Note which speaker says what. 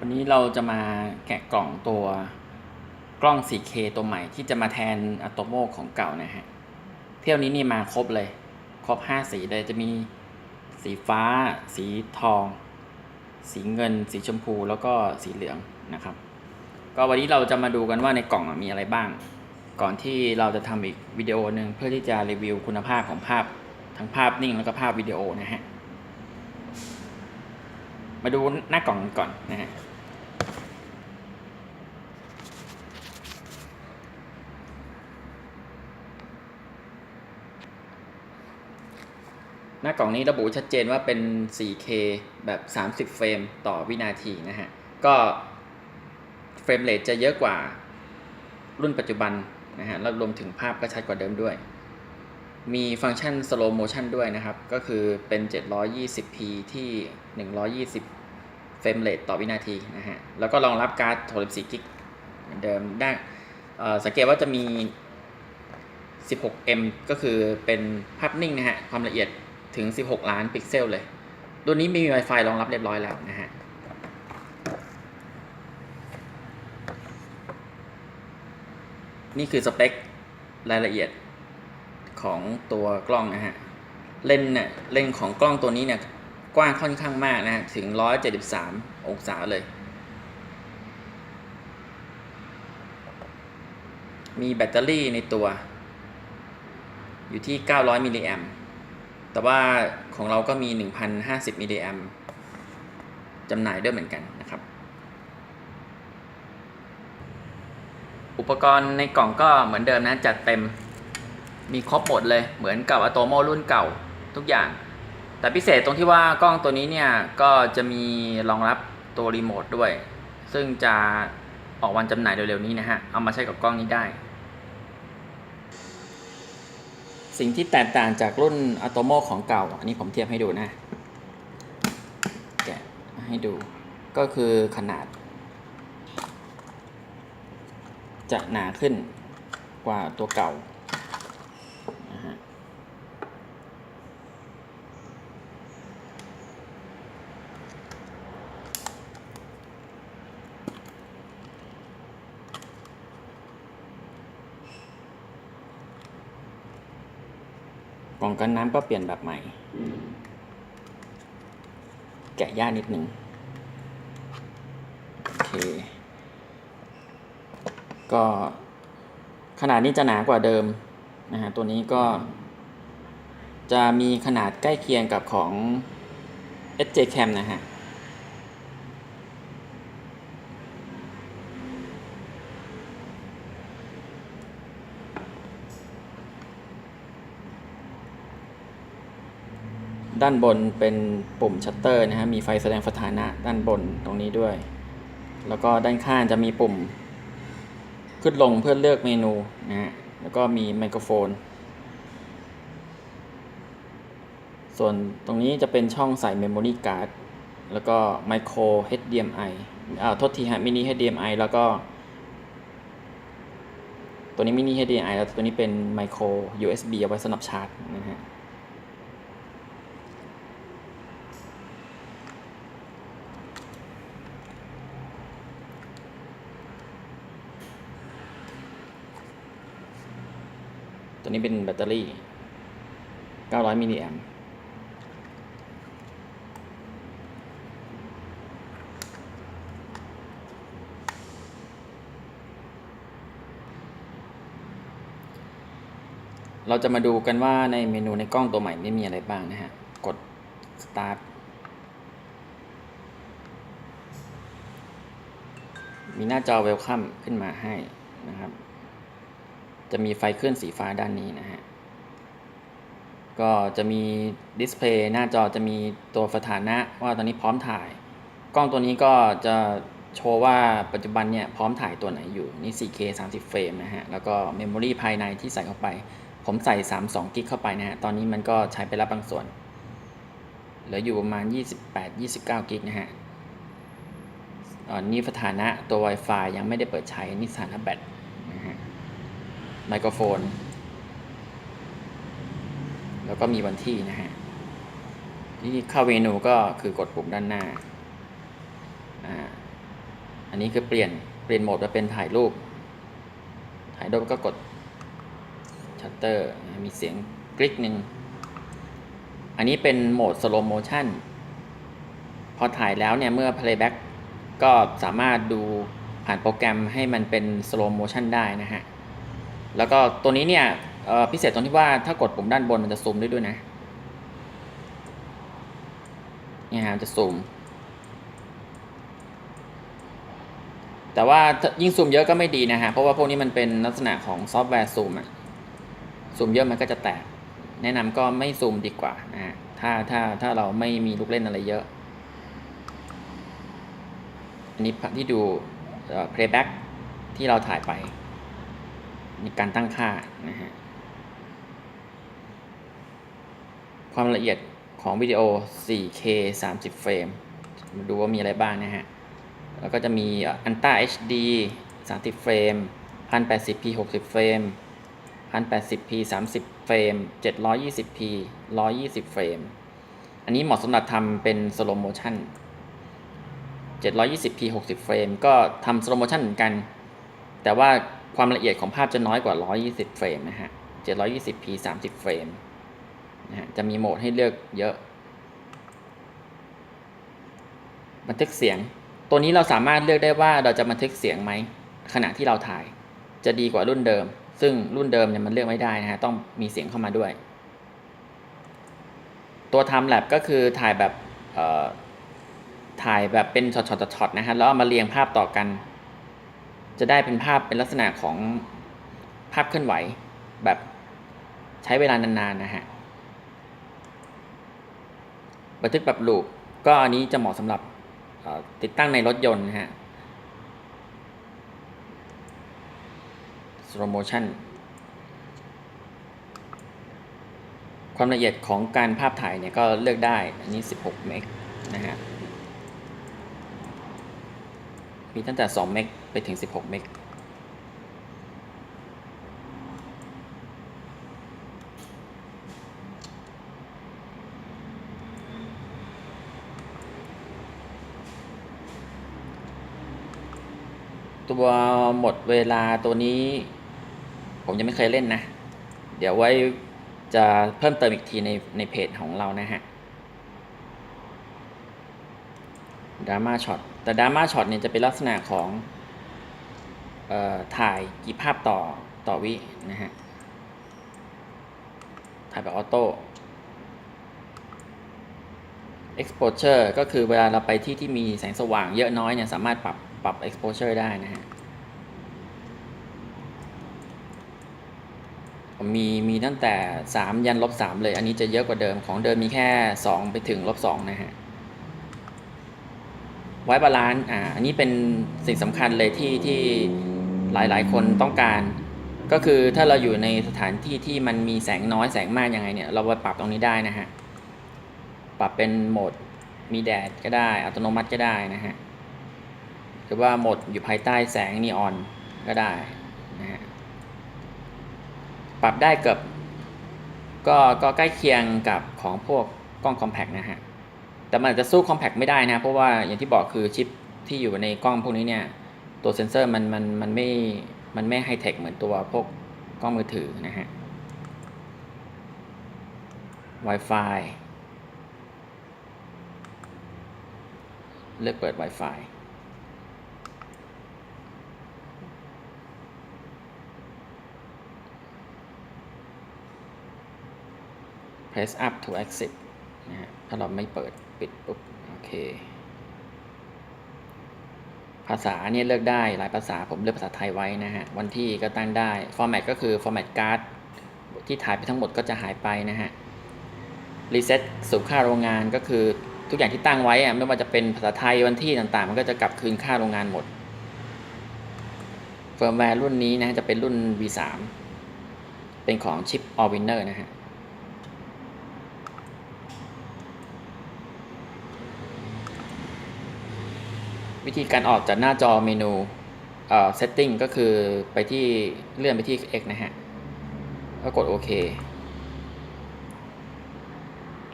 Speaker 1: วันนี้เราจะมาแกะกล่องตัวกล้อง 4K ตัวใหม่ที่จะมาแทนอะโตโมของเก่านะฮะ เที่ยวนี้นี่มาครบเลย ครบ 5 สีเลยจะมีสีฟ้า สีทอง สีเงิน สีชมพูแล้วก็สีเหลืองนะครับ ก็วันนี้เราจะมาดูกันว่าในกล่องมีอะไรบ้าง ก่อนที่เราจะทำอีกวิดีโอหนึ่งเพื่อที่จะรีวิวคุณภาพของภาพทั้งภาพนิ่งแล้วก็ภาพวิดีโอนะฮะ มาดูหน้ากล่องก่อนนะฮะ น้ากล่องนี้ระบุชัดเจนว่าเป็น 4K แบบ 30 เฟรมต่อวินาทีนะฮะ ก็เฟรมเรทจะเยอะกว่ารุ่นปัจจุบันนะฮะแล้วรวมถึงภาพก็ชัดกว่าเดิมด้วย มีฟังก์ชัน slow motion ด้วยนะครับ ก็คือเป็น 720p ที่ 120 เฟรมเรทต่อวินาทีนะฮะ แล้วก็รองรับการ์ด64กิกเหมือนเดิมได้สังเกตว่าจะมี 16M ก็คือเป็นภาพนิ่งนะฮะ ความละเอียด ถึง 16 ล้านพิกเซลเลย ตัวนี้มี Wi-Fi รองรับเรียบร้อยแล้วนะฮะนี่คือสเปครายละเอียดของตัวกล้องนะฮะ เลนส์เนี่ยเลนส์ของกล้องตัวนี้เนี่ย กว้างค่อนข้างมากนะฮะถึง 173 องศาเลย มีแบตเตอรี่ในตัว อยู่ที่ 900 มิลลิแอมป์ แต่ว่าของเราก็มี 1,050 มิลลิแอมจำหน่ายด้วยเหมือนกันนะครับ อุปกรณ์ในกล่องก็เหมือนเดิมนะ จัดเต็มมีครบหมดเลยเหมือนกับอะโตโมรุ่นเก่าทุกอย่าง แต่พิเศษตรงที่ว่ากล้องตัวนี้เนี่ย ก็จะมีรองรับตัวรีโมทด้วย ซึ่งจะออกวันจำหน่ายเร็วๆนี้นะฮะ เอามาใช้กับกล้องนี้ได้ สิ่งที่แตกต่างจากรุ่นอะโตโมของเก่า อันนี้ผมเทียบให้ดูนะแกะให้ดู ก็คือขนาด จะหนาขึ้นกว่าตัวเก่า ล่องกันน้ำก็เปลี่ยนแบบใหม่ แกะยากนิดหนึ่งโอเค ก็ขนาดนี้จะหนากว่าเดิมนะฮะตัวนี้ก็ จะมีขนาดใกล้เคียงกับของ SJ Cam นะฮะ ด้านบนเป็นปุ่มชัตเตอร์นะฮะ มีไฟแสดงสถานะด้านบนตรงนี้ด้วย แล้วก็ด้านข้างจะมีปุ่ม ขึ้นลงเพื่อเลือกเมนูนะฮะ แล้วก็มีไมโครโฟน ส่วนตรงนี้จะเป็นช่องใส่เมมโมรี่การ์ด แล้วก็ไมโคร HDMI อ่าโทษทีฮะมินิ HDMI แล้วก็ ตัวนี้มินิ HDMI แล้วตัวนี้เป็นไมโคร USB เอาไว้สำหรับชาร์จนะฮะ ตัวนี้เป็นแบตเตอรี่ 900 มิลลิแอมป์เราจะมาดูกันว่าในเมนูในกล้องตัวใหม่นี้มีอะไรบ้างนะฮะ กด start มีหน้าจอ welcome ขึ้นมาให้นะครับ จะมีไฟเคลื่อนสีฟ้าด้านนี้นะฮะ ก็จะมีดิสเพลย์หน้าจอจะมีตัวสถานะว่าตอนนี้พร้อมถ่าย กล้องตัวนี้ก็จะโชว์ว่าปัจจุบันเนี่ยพร้อมถ่ายตัวไหนอยู่ นี่ 4K 30 เฟรมนะฮะ แล้วก็เมมโมรีภายในที่ใส่เข้าไป ผมใส่ 32 กิกเข้าไปนะฮะ ตอนนี้มันก็ใช้ไปแล้วบางส่วน เหลืออยู่ประมาณ 28-29 กิกนะฮะอ่านี่สถานะตัว Wi-Fi ยังไม่ได้เปิดใช้ นี่สถานะแบต ไมโครโฟน แล้วก็มีวันที่นะฮะที่เข้าเมนูก็คือกดปุ่มด้านหน้าอ่าอันนี้คือเปลี่ยนเปลี่ยนโหมดมาเป็นถ่ายรูป ถ่ายรูปก็กดชัตเตอร์มีเสียงกริ๊กหนึ่งอันนี้เป็นโหมด slow motion พอถ่ายแล้วเนี่ยเมื่อ playback ก็สามารถดูผ่านโปรแกรมให้มันเป็น slow motion ได้นะฮะ แล้วก็ตัวนี้เนี่ยพิเศษตรงที่ว่าถ้ากดปุ่มด้านบนมันจะซูมได้ด้วยนะเนี่ยฮะจะซูม แต่ว่ายิ่งซูมเยอะก็ไม่ดีนะฮะ เพราะว่าพวกนี้มันเป็นลักษณะของซอฟต์แวร์ซูมอะซูมเยอะมันก็จะแตก แนะนำก็ไม่ซูมดีกว่านะฮะถ้าถ้าถ้าเราไม่มีลูกเล่นอะไรเยอะ อันนี้ที่ดูเอ่อ playback ที่เราถ่ายไป มีการตั้งค่านะฮะความละเอียดของวิดีโอ 4K 30 เฟรม มาดูว่ามีอะไรบ้างนะฮะ แล้วก็จะมีอันต้า HD 30 เฟรม 1080p 60 เฟรม 1080p 30 เฟรม 720p 120 เฟรม อันนี้เหมาะสำหรับทำเป็น slow motion 720p 60 เฟรม ก็ทำ slow motion เหมือนกัน แต่ว่า ความละเอียดของภาพจะน้อยกว่า 120 เฟรมนะฮะ 720p 30 เฟรมนะฮะ จะมีโหมดให้เลือกเยอะ บันทึกเสียง ตัวนี้เราสามารถเลือกได้ว่าเราจะบันทึกเสียงไหม ขณะที่เราถ่าย จะดีกว่ารุ่นเดิม ซึ่งรุ่นเดิมเนี่ยมันเลือกไม่ได้นะฮะ ต้องมีเสียงเข้ามาด้วย ตัว Time Lapse ก็คือถ่ายแบบเอ่อถ่ายแบบเป็นช็อตๆช็อตๆนะฮะ แล้วเอามาเรียงภาพต่อกัน จะได้เป็นภาพเป็นลักษณะของภาพเคลื่อนไหว แบบใช้เวลานานๆนะฮะบันทึกแบบลูปก็อันนี้จะเหมาะสำหรับติดตั้งในรถยนต์นะฮะ slow motion ความละเอียดของการภาพถ่ายเนี่ยก็เลือกได้ อันนี้ 16 เมกนะฮะ มีตั้งแต่ 2 เมก ไปถึง 16 เมก ตัวหมดเวลาตัวนี้ ผมยังไม่เคยเล่นนะ เดี๋ยวไว้จะเพิ่มเติมอีกทีในในเพจของเรานะฮะดราม่าช็อตแต่ดราม่าช็อตเนี่ยจะเป็นลักษณะของ ถ่ายกี่ภาพต่อต่อวินะฮะ ถ่ายแบบออโต้ exposure ก็คือเวลาเราไปที่ที่มีแสงสว่างเยอะน้อยเนี่ยสามารถปรับปรับ exposure ได้นะฮะมีมีตั้งแต่ 3 ยันลบ3เลย อันนี้จะเยอะกว่าเดิมของเดิมมีแค่ 2 ไปถึงลบ2นะฮะ ไว้บาลานซ์อ่าอันนี้เป็นสิ่งสำคัญเลยที่ที่ หลายๆ คนต้องการ ก็คือถ้าเราอยู่ในสถานที่ที่มันมีแสงน้อยแสงมากยังไงเนี่ยเราไปปรับตรงนี้ได้นะฮะปรับเป็นโหมดมีแดดก็ได้อัตโนมัติก็ได้นะฮะหรือว่าโหมดอยู่ภายใต้แสงนีออนก็ได้นะฮะปรับได้เกือบก็ก็ใกล้เคียงกับของพวกกล้องคอมแพกนะฮะแต่มันจะสู้คอมแพกไม่ได้นะเพราะว่าอย่างที่บอกคือชิปที่อยู่ในกล้องพวกนี้เนี่ย ตัวเซนเซอร์มันมันมันไม่มันไม่ไฮเทคเหมือนตัวพวกกล้องมือถือนะฮะ Wi-Fi เลือกเปิด Wi-Fi press up to exit นะฮะถ้าเราไม่เปิดปิดปุ๊บ โอเค ภาษาเนี่ยเลือกได้หลายภาษาผมเลือกภาษาไทยไว้นะฮะ วันที่ก็ตั้งได้ format ก็คือ format card ที่ถ่ายไปทั้งหมดก็จะหายไปนะฮะ reset สู่ค่าโรงงานก็คือทุกอย่างที่ตั้งไว้อะไม่ว่าจะเป็นภาษาไทยวันที่ต่างๆ มันก็จะกลับคืนค่าโรงงานหมดเฟิร์มแวร์รุ่นนี้นะจะเป็นรุ่น V3 เป็นของชิป All Winner นะฮะ วิธีการออกจากหน้าจอเมนูเอ่อ setting ก็คือไปที่เลื่อนไปที่ X นะฮะก็กดโอเค